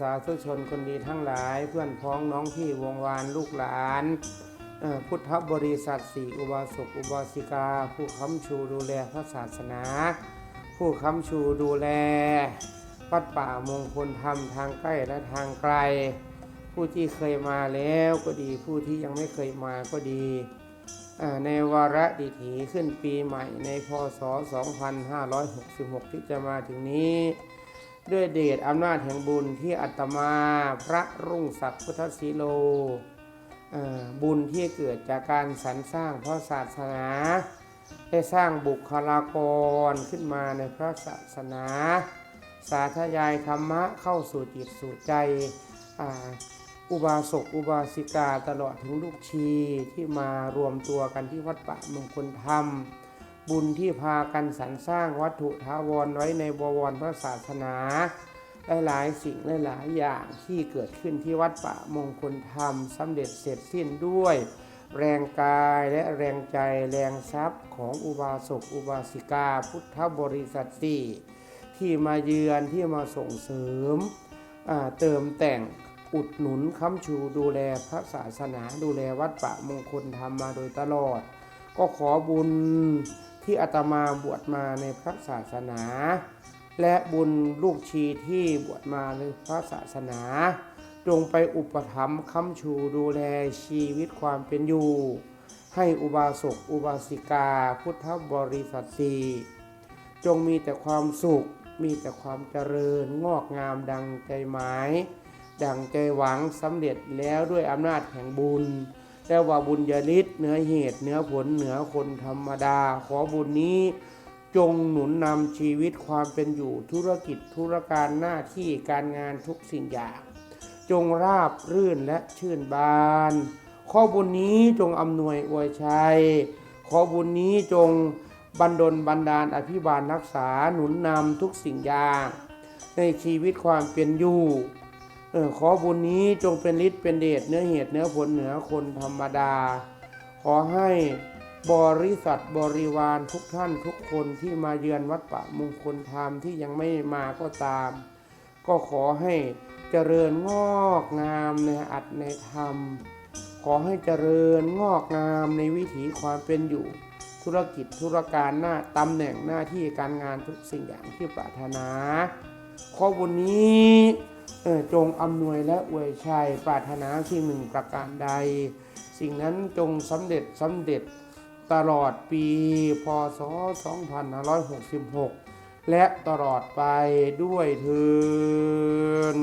สาธุชนคนดีทั้งหลาย เพื่อนพ้องน้องพี่วงวานลูกหลานพุทธบริษัทสี่อุบาสกอุบาสิกา ผู้ค้ำชูดูแลพระศาสนา ผู้ค้ำชูดูแลวัดป่ามงคลธรรมทางใกล้และทางไกล ผู้ที่เคยมาแล้วก็ดีผู้ที่ยังไม่เคยมาก็ดีในวาระดิถีขึ้นปีใหม่ในพศ 2566 ที่จะมาถึงนี้ ด้วยเดชอำนาจแห่งบุญที่อัตมาพระรุ่งศักดิ์พุทธศิโล บุญที่เกิดจากการสรรสร้างพระศาสนา ได้สร้างบุคลากรขึ้นมาในพระศาสนา สาธยายธรรมะเข้าสู่จิตสู่ใจอ,อุบาสกอุบาสิกาตลอดถึงลูกชีที่มารวมตัวกันที่วัดป่ามงคลธรรม บุญที่พากันสรรสร้างวัตถุทาวรไว้ในบวรพระศาสนาหลายๆสิ่งหลายๆอย่างที่เกิดขึ้นที่วัดป่ามงคลธรรมสำเร็จเสร็จสิ้นด้วย แรงกายและแรงใจแรงทรัพย์ของอุบาสกอุบาสิกาพุทธบริษัทสี่ที่มาเยือนที่มาส่งเสริมเติมแต่งอุดหนุนค้ำชูดูแลพระศาสนาดูแลวัดป่ามงคลธรรมมาโดยตลอด ก็ขอบุญที่อาตมาบวชมาในพระศาสนา และบุญลูกชีที่บวชมาในพระศาสนา จงไปอุปถัมภ์ค้ำชูดูแลชีวิตความเป็นอยู่ ให้อุบาสกอุบาสิกา พุทธบริษัทสีจงมีแต่ความสุข มีแต่ความเจริญงอกงามดังใจหมาย ดังใจหวังสำเร็จแล้วด้วยอำนาจแห่งบุญ แต่ว่าบุญญาฤทธิ์เหนือเหตุเหนือผลเหนือคนธรรมดา ขอบุญนี้จงหนุนนำชีวิตความเป็นอยู่ธุรกิจธุรการหน้าที่การงานทุกสิ่งอย่าง จงราบรื่นและชื่นบานขอบุญนี้จงอำนวยอวยชัย ขอบุญนี้จงบันดลบันดาลอภิบาลรักษาหนุนนำทุกสิ่งอย่าง ในชีวิตความเป็นอยู่ เออขอบุญนี้จงเป็นฤทธิ์เป็นเดชเนื้อเหตุเนื้อผลเหนือคนธรรมดา ขอให้บริษัทบริวารทุกท่านทุกคนที่มาเยือนวัดป่ามงคลธรรมที่ยังไม่มาก็ตาม ก็ขอให้เจริญงอกงามในอัตในธรรม ขอให้เจริญงอกงามในวิถีความเป็นอยู่ ธุรกิจธุรการหน้าตำแหน่งหน้าที่การงานทุกสิ่งอย่างที่ปรารถนาขอบุญนี้ จงอำนวยและอวยชัยปรารถนาสิ่งหนึ่งประการใด สิ่งนั้นจงสำเร็จสำเร็จตลอดปีพศ 2566 และตลอดไปด้วยเทิน